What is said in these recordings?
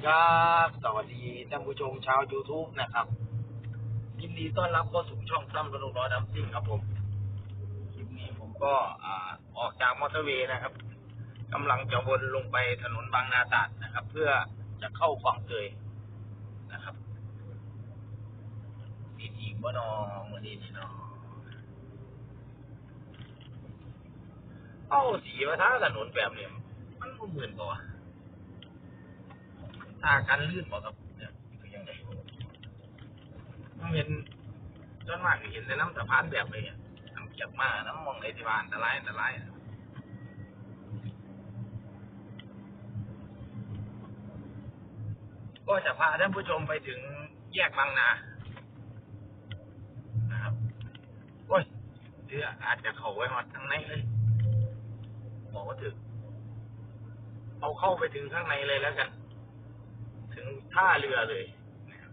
ดีครับ สวัสดีท่านผู้ชมชาว YouTube นะครับ ยินดีต้อนรับเข้าสู่ช่องซ้ำสนุกร้อยดำซิ่งครับผม คลิปนี้ผมก็อออกจากมอเตอร์เวย์นะครับกำลังจะวนลงไปถนนบางนาตราดนะครับ เพื่อจะเข้าฝั่งเกยนะครับดีอีกบ่นอมือนี้นี่นอเอ้าสีมาท้าถนนแบบนี้มันบ่เหมือนกันวะ ถ้าการลื่นบ่ครับเนี่ยคือยังไงผมเห็นส่วนมากเห็นในน้ำสะพานแบบนี้น้ำเกียกมากน้ำมองในที่บ้านอันตรายอันตรายก็จะพาท่านผู้ชมไปถึงแยกบางนานะครับโอ้ยเรืออาจจะเข้าไว้หอดทางในเลยบอกว่าถึงเอาเข้าไปถึงข้างในเลยแล้วกัน ท่าเรือเลยนะครับ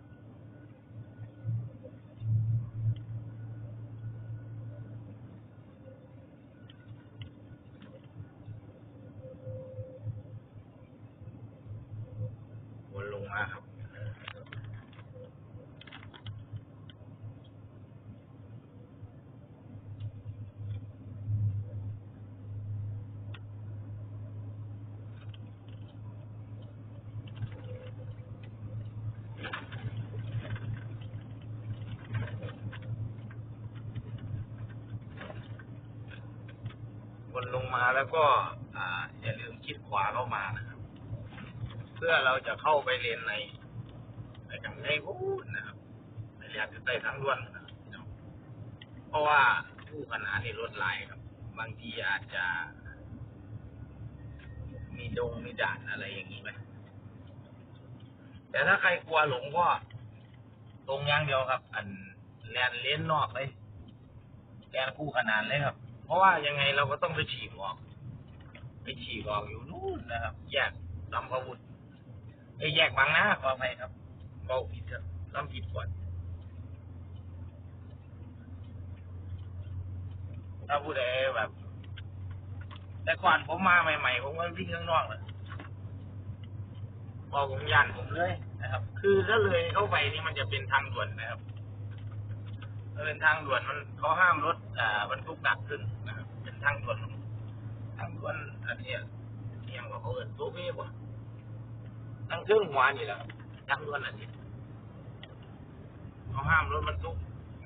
วนลงมาครับ ว นลงมาแล้วก็อ่าอย่าลืมคิดขวาเข้ามานะครับ เพื่อเราจะเข้าไปเลนในในทางในพูดนะครับในเรียนจะใต้ทางด่วนนะครับเพราะว่าผู้ขนานในรถหลายครับ บางทีอาจจะ มีดงมีด่านอะไรอย่างนี้ไหมแต่ถ้าใครกลัวหลงก็ตรงอย่างเดียวครับ อันแลนเลนนอกเลยแลนคู่ขนานเลยครับ เพราะว่ายังไงเราก็ต้องไปฉีกออก ไปฉีกออกอยู่นู่นนะครับ แยกลำพะวุธไอ้แยกบางนาขออภัยครับเบาผิดครับต้องผิดก่อนถ้าผู้ใดแบบ แต่ก่อนผมมาใหม่ๆผมก็วิ่งข้างนอกเลยพอกผมยันผมเลยนะครับ คือถ้าเลยเข้าไปนี่มันจะเป็นทางด่วนนะครับ เป็นทางด่วนมันเขาห้ามรถอ่าบรรทุกหนักขึ้นนะครับเป็นทางด่วนทางด่วนอันนี้ยเอียงกว่าเขาเอินโซเฟ่บ่ทางเครื่องหัวนี่แหละทางด่วนอันนี้เขาห้ามรถบรรทุก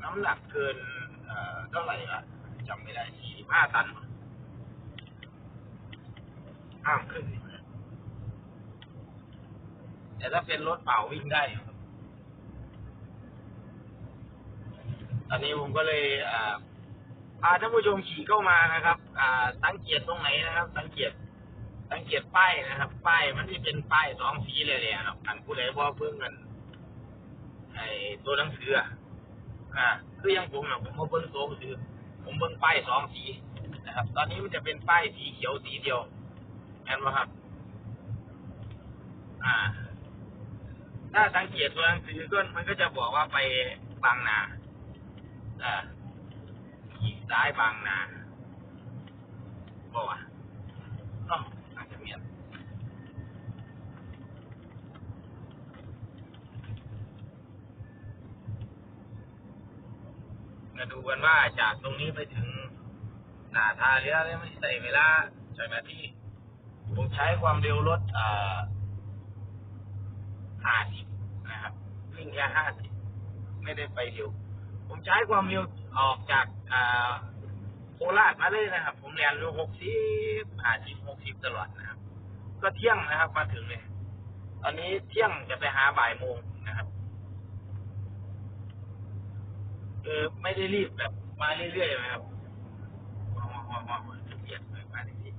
น้ำหนักเกินเอ่อเท่าไหร่ละจำไม่ได้สี่สิบห้าตันห้ามขึ้นแต่ถ้าเป็นรถเปล่าวิ่งได้อยู่ครับ ตอนนี้ผมก็เลยอ่าพาท่านผู้ชมขี่เข้ามานะครับ อ่า สังเกตตรงไหนนะครับ สังเกต สังเกตป้ายนะครับ ป้ายมันที่เป็นป้ายสองสีเลยเลยครับอันผู้ใดบ่เพิ่งกันไอ้ตัวหนังสืออ่า คืออยังผมนะผมมาเบิ่งตัวหนังสือผมเบิ่งป้ายสองสีนะครับ ตอนนี้มันจะเป็นป้ายสีเขียวสีเดียวเห็นไหมครับ อ่า ถ้าสังเกตตัวหนังสือก็มันก็จะบอกว่าไปบางนา อ่าขี่ซ้ายบางนาบอกว่าอ๋ออาจจะเมียนมาดูกันว่าจากตรงนี้ไปถึงหนาทาเรือได้ไม่ใส่เวลาใช่ไหมที่ผมใช้ความเร็วรถอ่าห้าสิบนะครับวิ่งแค่ห้าสิบไม่ได้ไปเร็ว ผมใช้ความเร็วออกจากอ่าโคราชมาเลยนะครับ ผมเรียนรู้หกสิบห้าสิบหกสิบตลอดนะครับ ก็เที่ยงนะครับ มาถึงเลยตอนนี้เที่ยงจะไปหาบ่ายโมงนะครับคือไม่ได้รีบแบบมาเรื่อยๆนะครับมามามามาเบียนไปมาเรื่อย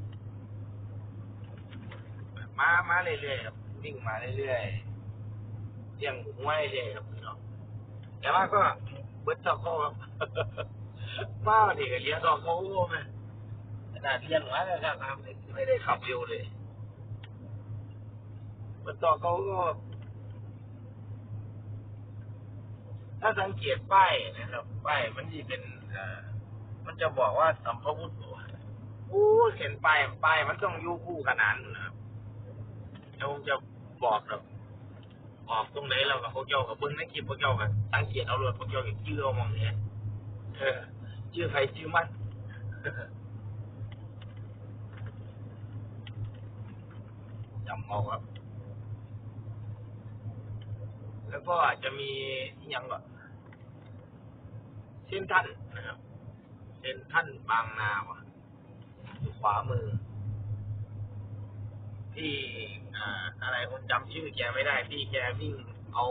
ๆมามาเรื่อยๆครับวิ่งมาเรื่อยๆเที่ยงหัวเรื่อยๆครับพี่น้องแต่ว่าก็ เบิดตอกเขาครับบ้าดิก็เลี้ยงตอกเขาไหมขนาดเลี้ยงมาแล้วครับไม่ได้ขับเร็วเลยเบิดตอกเขาก็ถ้าสังเกตป้ายนะครับป้ายมันจะเป็นเอ่อมันจะบอกว่าสัมภาวุธโอ้เห็นป้ายป้ายมันต้องอยู่คู่ขนานนะครับเดี๋ยวผมจะบอกครับ ออกตรงไหนเรากับพวกเจ้ากับเบิ้งในคลิปพวกเจ้ากันสังเกตเอาเลยพวกเจ้าอย่างชื่อเอามองเนี่ยเออชื่อใครชื่อมันจำเอาครับ แล้วก็อาจจะมีอหยังก่อนเส้นท่านนะครับเส้นท่านบางนาวะดูขวามือ ที่อ่าอะไรผมจำชื่อแกไม่ได้ที่แกวิ่งเอา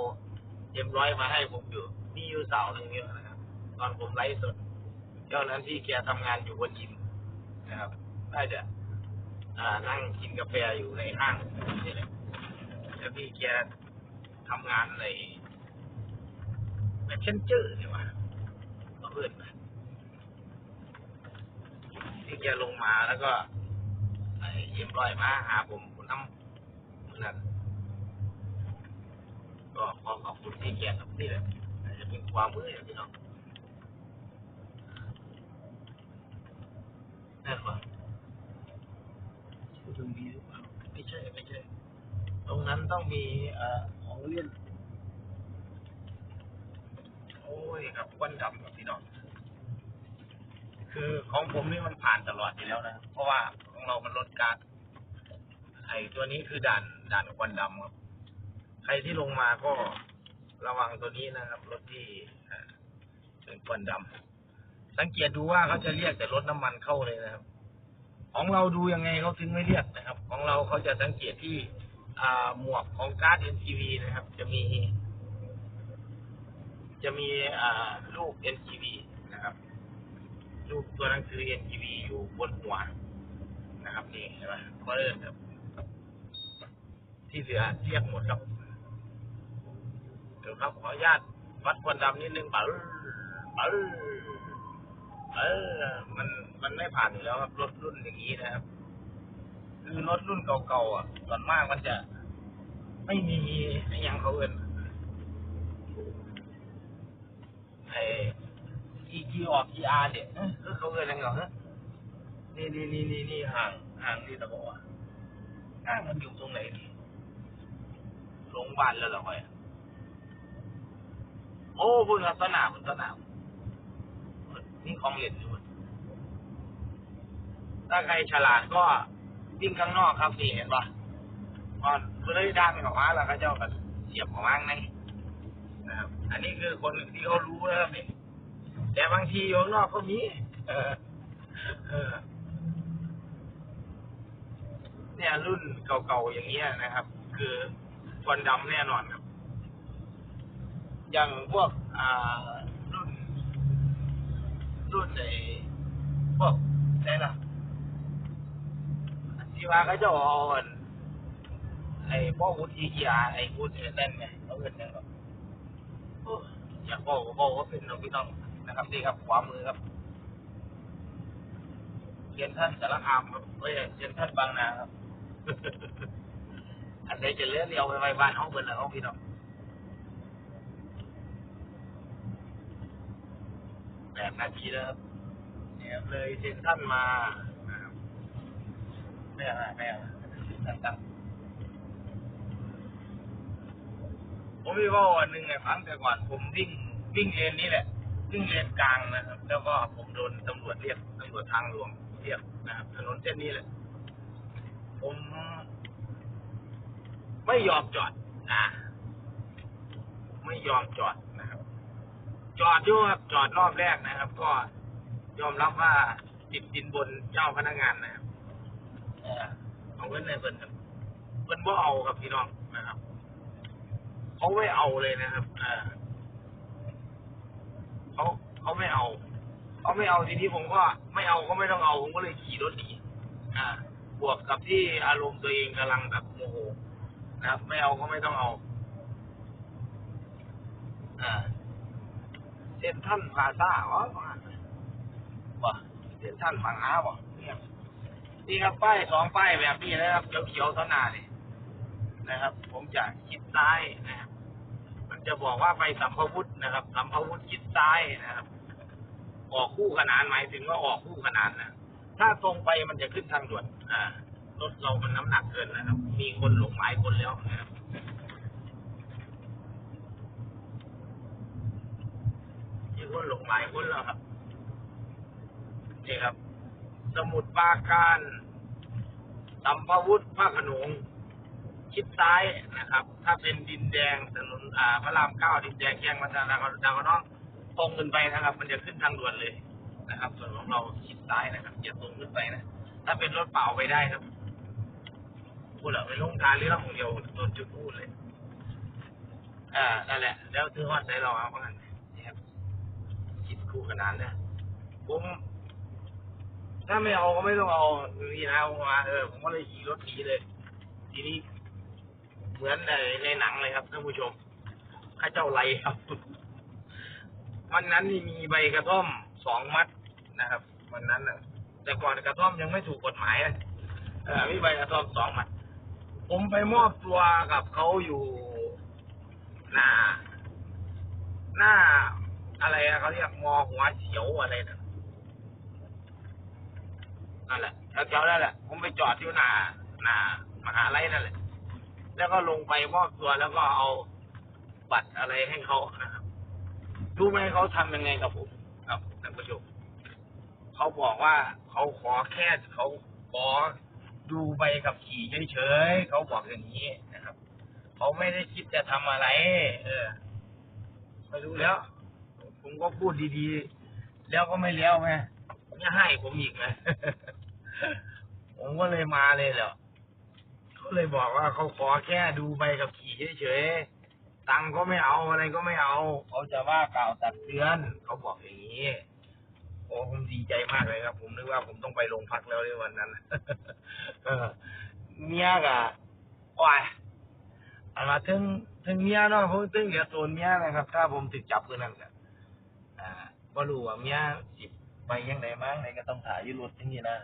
เอ็มร้อยมาให้ผมอยู่มีอยู่เสาหนึ่งเยอะนะครับ ตอนผมไลฟ์สดเจ้านั้นที่แกทำงานอยู่บนยิมนะครับได้จะอ่านั่งกินกาแฟอยู่ในห้างนี่แหละแล้วพี่แกทำงานในแบบเช่นเจอเนี่วะมาเพื่อนนะที่แกลงมาแล้วก็ ไอ้เยี่ยมร้อยมาหาผมคุณน้ำนั่นก็ขอขอบคุณที่แกกับนี่แหละอาจจะเป็นความมืออย่างพี่น้องนั่นวะชื่อตรงนี้หรือเปล่าไม่ใช่ไม่ใช่ตรงนั้นต้องมีเอ่อของเล่นโอ้ยครับควันดำครับพี่น้องคือของผมนี่มันผ่านตลอดอยู่แล้วนะ เพราะว่า ของเรามันลดการไอ้ตัวนี้คือด่านด่านควันดำครับ ใครที่ลงมาก็ระวังตัวนี้นะครับรถที่เป็นควันดำสังเกตดูว่าเขาจะเรียกแต่รถน้ำมันเข้าเลยนะครับ ของเราดูยังไงเขาถึงไม่เรียกนะครับ ของเราเขาจะสังเกตที่อ่าหมวกของการ์ด NGV นะครับ จะมี จะมีอ่าลูก NGV นะครับ รูปตัวหนังสือ NGV อยู่บนหัว นะครับนี่เห็นไหมก็เลยครับ ที่เหลือเรียกหมดครับเดี๋ยวครับขออนุญาตวัดควันดำนิดนึงปัลปัลเออ มันมันไม่ผ่านอยู่แล้วครับรถรุ่นอย่างนี้นะครับ คือรถรุ่นเก่าๆอะส่วนมากมันจะ ไม่มีไอ้ยังเขาเอินไอ้อีกีออกกีอาร์เนี่ยเออเขาเอินยังไงเหรอ นี่นี่นี่นี่นี่ห่างห่างนี่ตะบอกว่าห่างมันอยู่ตรงไหนนี่โรงพยาบาลแล้วเหรอคอยโอ้พุ่นครับสนามสนามนี่ของเล่นอยู่ถ้าใครฉลาดก็วิ่งข้างนอกครับนี่เห็นปะพอเลยด้านออกมาแล้วก็เจ้าก็เสียบของอ้างในนะครับ อันนี้คือคนที่เขารู้นะครับนี่แต่บางทีอยู่ข้างนอกก็มี เออ เออ เนี่ยรุ่นเก่าๆอย่างเงี้ยนะครับ คือควันดำแน่นอนครับ อย่างพวกอ่ารุ่น รุ่นไอ้พวกไหนล่ะที่ว่าเขาจะเอาอันไอ้พวกวุฒิกีฬาไอ้วุฒิเล่นไงเขาเล่นยครับโอ้ยอยากบอกบอกว่าเป็นน้องพี่น้องนะครับนี่ครับขวามือครับเรียนท่านสารคามครับเรียนท่านบางนาครับ อันใดจะเลี้ยงเดียวไปไว้บ้านห้องเปิดแล้วห้องพี่น้องแปดนาทีแล้วครับเนี่ยเลยเซ็นท่านมาไม่เอะไม่เอะไรท่านตั้งผมมีว่าวันหนึ่งไงฟังแต่ก่อนผมวิ่งวิ่งเลนนี้แหละวิ่งเลนกลางนะครับ แล้วก็ผมโดนตำรวจเรียกตำรวจทางหลวงเรียกนะครับถนนเส้นนี้แหละ ผม ไม่ยอมจอดนะไม่ยอมจอดนะครับ จอดอยู่ครับจอดรอบแรกนะครับ ก็ยอมรับว่าติดดินบนเจ้าพนักงานนะครับเออเอาเงินในเพิ่นครับเพิ่นบ่เอาครับพี่น้องนะครับเขาไม่เอาเลยนะครับอ่าเขาเขาไม่เอาเขาไม่เอาทีนี้ผมก็ไม่เอาก็ไม่ต้องเอาผมก็เลยขี่รถหนีอ่า บวกกับที่อารมณ์ตัวเองกำลังแบบโมโหนะครับ ไม่เอาก็ไม่ต้องเอา อ่าเซนท่านพาซ่าวะวะเซนท่านบางอาวะเนี่ยนี่ครับป้ายสองป้ายแบบนี้นะครับเขียวๆเท่าน้านี่นะครับ ผมจะคิดซ้ายนะครับมันจะบอกว่าไปสัมภวุธนะครับสัมภวุธคิดซ้ายนะครับ ออกคู่ขนานหมายถึงว่าออกคู่ขนานนะถ้าตรงไปมันจะขึ้นทางด่วน รถเรามันน้ำหนักเกินนะครับ มีคนหลงหลายคนแล้วนะครับมีคนหลงหลายคนแล้วครับนี่ครับ สมุดปราการสัมภวุฒิภาคขนงชิดซ้ายนะครับ ถ้าเป็นดินแดงถนนอ่าพระรามเก้าดินแดงแยกมาทางดาวดาวน้องตรงขึ้นไปนะครับ มันจะขึ้นทางด่วนเลยนะครับ ส่วนของเราชิดซ้ายนะครับอย่าตรงขึ้นไปนะ ถ้าเป็นรถเปล่าไปได้ครับพูดเหรอไปลงทางเรื่องของเดียวโดนจุดพูดเลย อ่านั่นแหละ แล้วถือว่าใช้เราเอาบ้างนี่ครับคิดคู่ขนาดเนี่ยผมถ้าไม่เอาก็ไม่ต้องเอานี่นะเอามาเออผมก็เลยขี่รถหนีเลย ทีนี้เหมือนในในหนังเลยครับท่านผู้ชมข้าเจ้าไรครับวันนั้นนี่มีใบกระท่อมสองมัดนะครับ วันนั้นน่ะ แต่ก่อนกระท่อมยังไม่ถูกกฎหมายเออมีใบกระท่อมสองมัดผมไปมอบตัวกับเขาอยู่หน้า หน้าอะไรอะเขาเรียกมอหัวเฉียวอะไรนะนั่นแหละแถวๆนั่นแหละ ผมไปจอดที่หน้าหน้ามหาลัยนั่นแหละ แล้วก็ลงไปมอบตัวแล้วก็เอาบัตรอะไรให้เขานะครับรู้ไหมเขาทำยังไงกับผม ครับท่านผู้ชม เขาบอกว่าเขาขอแค่เขาขอดูใบขับขี่เฉยๆเขาบอกอย่างนี้นะครับเขาไม่ได้คิดจะทำอะไร เออไม่รู้แล้ว ผมก็พูดดีๆ แล้วก็ไม่เลี้ยวไงจะให้ผมอีกไหมผมก็เลยมาเลยแหละเขาเลยบอกว่าเขาขอแค่ดูใบขับขี่เฉยๆตังค์ก็ไม่เอาอะไรก็ไม่เอา เขาจะว่ากล่าวตักเตือน เขาบอกอย่างนี้ อ้ผมดีใจมากเลยครับ ผมนึกว่าผมต้องไปโรงพักแล้วในวันนั้นเมียกะโอ้ยอันมาถึงถึงเมียเนาะผมถึงเหลือตัวเมียนะครับ ถ้าผมถึกจับคือนั่นกะอ่าบ่รู้ว่าเมียสิไปยังไงมั้งไหนก็ต้องถ่ายยืรถที่นี่นะ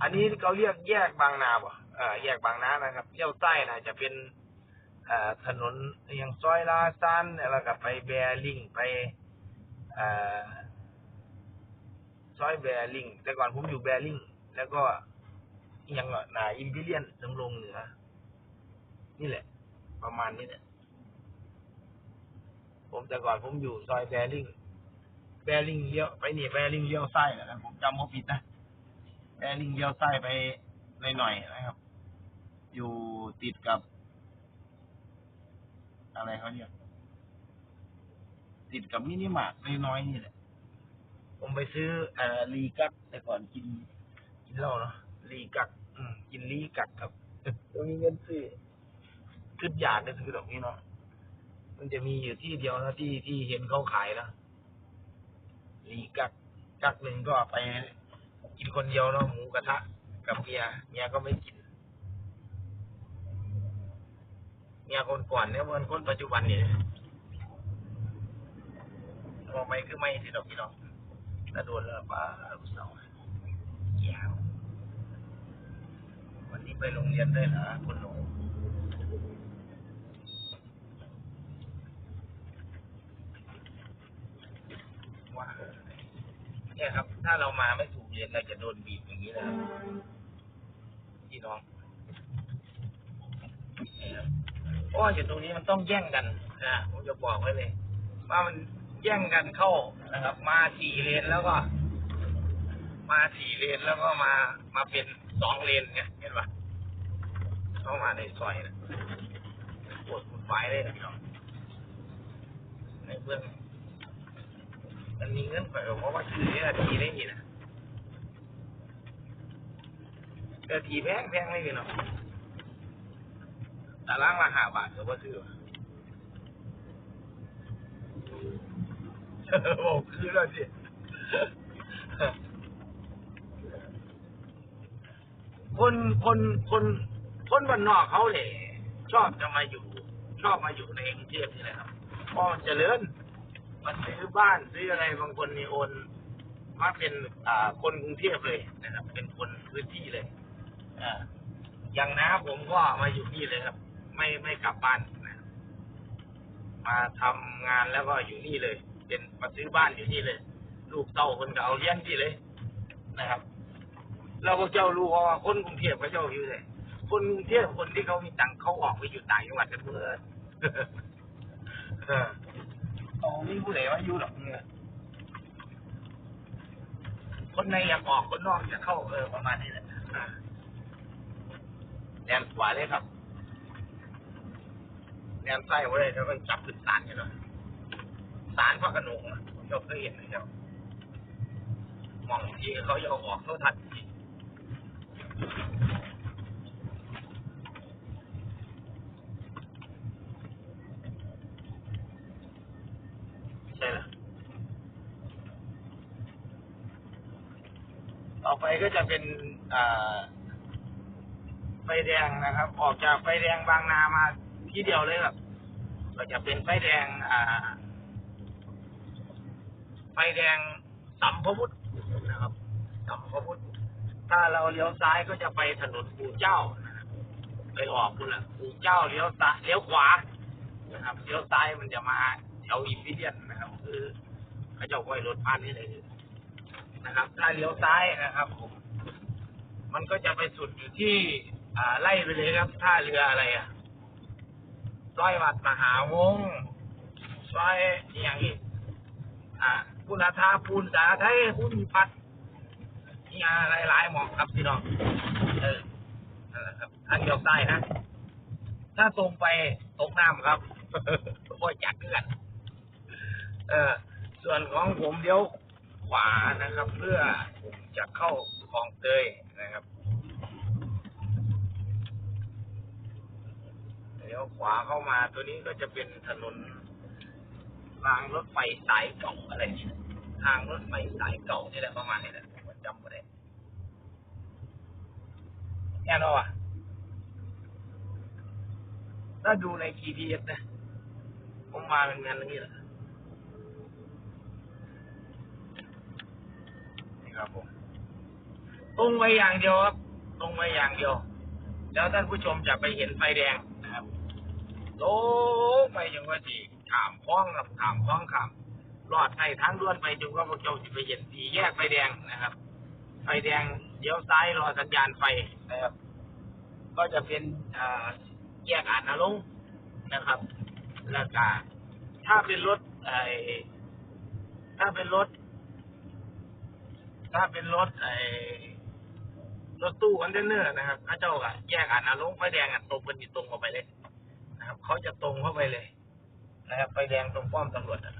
อันนี้เขาเรียกแยกบางนาบ่อ่าแยกบางนานะครับเลี้ยวใต้นะจะเป็นอ่อถนนอย่างซอยลาซันแล้วก็ไปแบริ่งไปอ่อ ซอยแบริ่งแต่ก่อนผมอยู่แบริ่งแล้วก็ยังก็นาอิมพีเรียนสำรงเหนือ นี่แหละ ประมาณนี้แหละผมแต่ก่อนผมอยู่ซอยแบริ่งแบริ่งเลี้ยวไปนี่แบริ่งเลี้ยวซ้ายนะผมจำไม่ผิดนะแบริ่งเลี้ยวซ้ายไปหน่อยๆนะครับ อยู่ติดกับ อะไรเขาเรียกติดกับมินิมาร์ทน้อยๆนี่แหละ ผมไปซื้อเอ่อลีกักแต่ก่อนกิน กินเหล้าเนาะลีกัก อืม กินลีกักครับผมมีเงินซื้อขึ้นอยากจะซื้อดอกนี้เนาะมันจะมีอยู่ที่เดียวนะที่ที่เห็นเขาขายนะลีกักกักหนึ่งก็ไป กินคนเดียวเนาะหมูกระทะ กับเมียเมียก็ไม่กินเมียคนก่อนเนี่ยมันคนปัจจุบันนี่มองไปคือไม่สิดอกพี่น้อง ถ้าโดนแล้วป้าลูกสาวแย่ววันนี้ไปโรงเรียนได้วยนะคุณหนูว่าเนี่ยครับ ถ้าเรามาไม่ถูกเรียนเราจะโดนบีบอย่างนี้นะครับพี่น้องเพราะว่าอยู่ตรงนี้มันต้องแย่งกันนะผมจะบอกไว้เลย ว่ามัน แย่งกันเข้านะครับ มาสี่เลนแล้วก็ มาสี่เลนแล้วก็มามาเป็นสองเลนเนี่ยเห็นปะเข้ามาในซอยนะปวดหุ่นไฟเลยนะพี่น้องในเบื้องมันมีเงินไปเพราะว่าคือนี่ยทีได้ทีนะแต่ทีแพงแพงไม่พี่น้องตารางละห้าบาทก็ว่าซื้อ บอกคือแล้วสิคนคนคนคนบ้านนอกเขาเนี่ยชอบจะมาอยู่ ชอบมาอยู่ในกรุงเทพนี่แหละครับพราะมันเจริญมาซื้อบ้านซื้ออะไรบางคนนี่โอนมาเป็นอ่าคนกรุงเทพเลยนะครับ เป็นคนพื้นที่เลยอ่าอย่างน้าผมก็มาอยู่นี่เลยครับ ไม่ไม่กลับบ้านนะมาทำงานแล้วก็อยู่นี่เลย เป็นมาซื้อบ้านอยู่นี่เลย ลูกเต้าคนก็เอาเลี้ยงที่เลยนะครับ เราก็เจ้ารู้ว่าคนกรุงเทพเขาเจ้าอยู่เลยคนกรุงเทพคนที่เขามีตังค์เขาออกไปอยู่ต่างจังหวัดกันเพื่อเออเขาไม่ผู้ใดว่าอยู่หรอกเนี่ยคนในอยากออกคนนอกอยากเข้าเออประมาณนี้แหละแนนขวาเลยครับแนนไส้ไว้เลยแล้วก็จับขึ้นศาลกันหน่อย ศาลพระโขนงอะเจ้าเคยเห็นไหมครับมองทีเขาจะเอาออกเขาทันทีใช่หรอต่อไปก็จะเป็นอ่าไฟแดงนะครับ ออกจากไฟแดงบางนามาที่เดียวเลยครับ ก็จะเป็นไฟแดง อ่า ฟแดงสัมพวุฒนะครับสัมพวุฒถ้าเราเลี้ยวซ้ายก็จะไปถนนปู่เจ้านะครับไปออกคุณละปู่เจ้าเลี้ยวซ้ายเลี้ยวขวานะครับเลี้ยวซ้ายมันจะมาแถวอินฟิเดียนนะครับ คือเขาจะไว้รถผ่านนี่เลยนะครับ ถ้าเลี้ยวซ้ายนะครับผมมันก็จะไปสุดอยู่ที่ อ่าไล่ไปเลยครับท่าเรืออะไรอะร้อยวัดมหาวงศ์ซอยอย่างอีกอ่า คุณอาทาปูนสาไทยคุณพัดนี่อะไรหลายหมองครับพี่น้องเออนั่นแหละครับทางเดียวใต้นะ ถ้าตรงไปตกน้ำครับโอ้ยจักเกือนเออส่วนของผมเดี๋ยวขวานะครับ เพื่อจะเข้าคลองเตยนะครับเดี๋ยวขวาเข้ามาตัวนี้ก็จะเป็นถนน รางรถไฟสายเก่าอะไรนี่ทางรถไฟสายเก่านี่แหละประมาณนี้แหละผมจำไม่ได้แน่นอนอะถ้าดูใน GPS นะผมมาเป็นงานนี้แหละนี่ครับผมตรงไปอย่างเดียวครับตรงไปอย่างเดียว แล้วท่านผู้ชมจะไปเห็นไฟแดงนะครับโลงไปจนกว่าที ขามคล้องครับขามคล้องขามรอดไปทางด่วนไปจนกว่าพวกเจ้าจะไปเห็นสีแยกไฟแดงนะครับ ไฟแดงเลี้ยวซ้ายรอสัญญาณไฟนะครับ ก็จะเป็นอแยกอ่านนรงค์นะครับแล้วก็ถ้าเป็นรถไอ้ถ้าเป็นรถ ถ้าเป็นรถไอ้รถตู้คอนเทนเนอร์นะครับพระเจ้าก็แยกอ่านนรงค์ไฟแดงอะตรงกันตรงออกไปเลยนะครับเขาจะตรงเข้าไปเลย นะครับไฟแดงตรงป้อมตำรวจนะ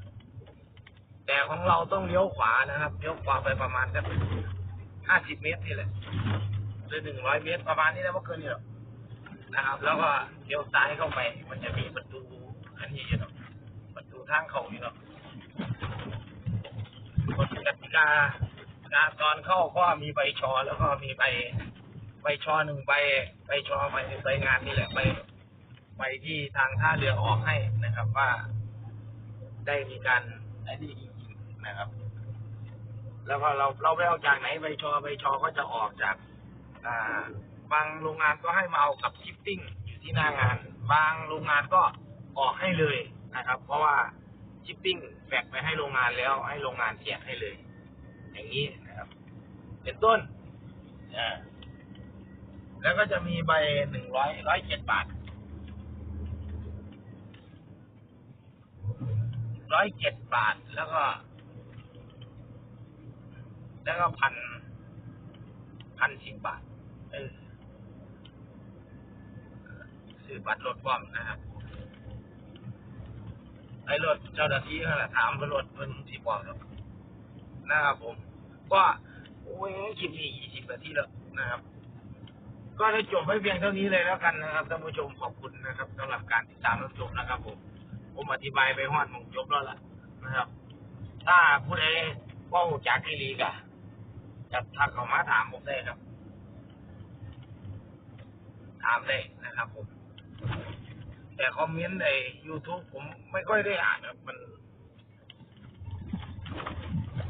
แต่ของเราต้องเลี้ยวขวานะครับเลี้ยวขวาไปประมาณสักห้าสิบเมตรนี่แหละหรือหนึ่งร้อยเมตรประมาณนี้นะไม่เกินนี่หรอกนะครับ แล้วก็เลี้ยวซ้ายเข้าไป มันจะมีประตูอันนี้อยู่เนาะประตูทางเข้าอยู่เนาะกฎกติกาการตอนเข้าก็มีใบชอแล้วก็มีใบใบชอหนึ่งใบใบชอใบใบงานนี่แหละใบไปที่ทางท่าเรือออกให้ นะครับว่าได้มีการไอ้นี่จริงๆนะครับ แล้วก็เราเราไปเอาจากไหนใบชอใบชอก็จะออกจาก อ่า บางโรงงานก็ให้มาเอากับชิปปิ้งอยู่ที่หน้างาน บางโรงงานก็ออกให้เลยนะครับ เพราะว่าชิปปิ้งแบกไปให้โรงงานแล้ว ให้โรงงานแจกให้เลย อย่างนี้นะครับ เป็นต้นอ่าแล้วก็จะมีใบหนึ่งร้อยร้อยเจ็ดบาท ร้อยเจ็ดบาท แล้วก็ แล้วก็พันพันสิบบาท เออซื้อบัตรรถพร้อมนะครับไอ้รถเจ้าหน้าที่นั่แหละถามเพิ่นรถเพิ่นสิบอกครับนะครับผม ก็โอ้ยคลิปนี้ยี่สิบนาทีแล้วนะครับ ก็ได้จบไว้เพียงเท่านี้เลยแล้วกันนะครับท่านผู้ชมขอบคุณนะครับสำหรับการติดตามรับชมนะครับผม ผมอธิบายไปฮอดหมองจบแล้วล่ะนะครับ ถ้าผู้ใดว่าจากที่ลีกะจะทักเข้ามาถามผมได้ครับ ถามได้นะครับผม แต่คอมเมนต์ใน YouTube ผมไม่ค่อยได้อ่านครับมัน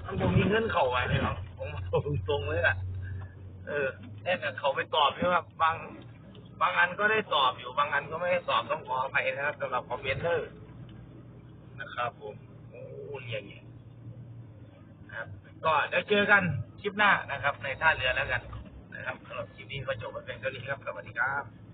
มันผมมีเงินเข้ามาเลยครับผมบอกตรงๆเลยอะเออแต่เขาไปตอบใช่ไหมบบางบางอันก็ได้ตอบอยู่บางอันก็ไม่ได้ตอบต้องขออภัยนะครับสำหรับคอมเมนเตอร์ นะครับผมโอ้เรียงอย่างนะครับ ก็เดี๋ยวเจอกันคลิปหน้านะครับ ในท่าเรือแล้วกันนะครับสำหรับคลิปนี้ก็จบไปเพียงเท่านี้ครับสวัสดีครับ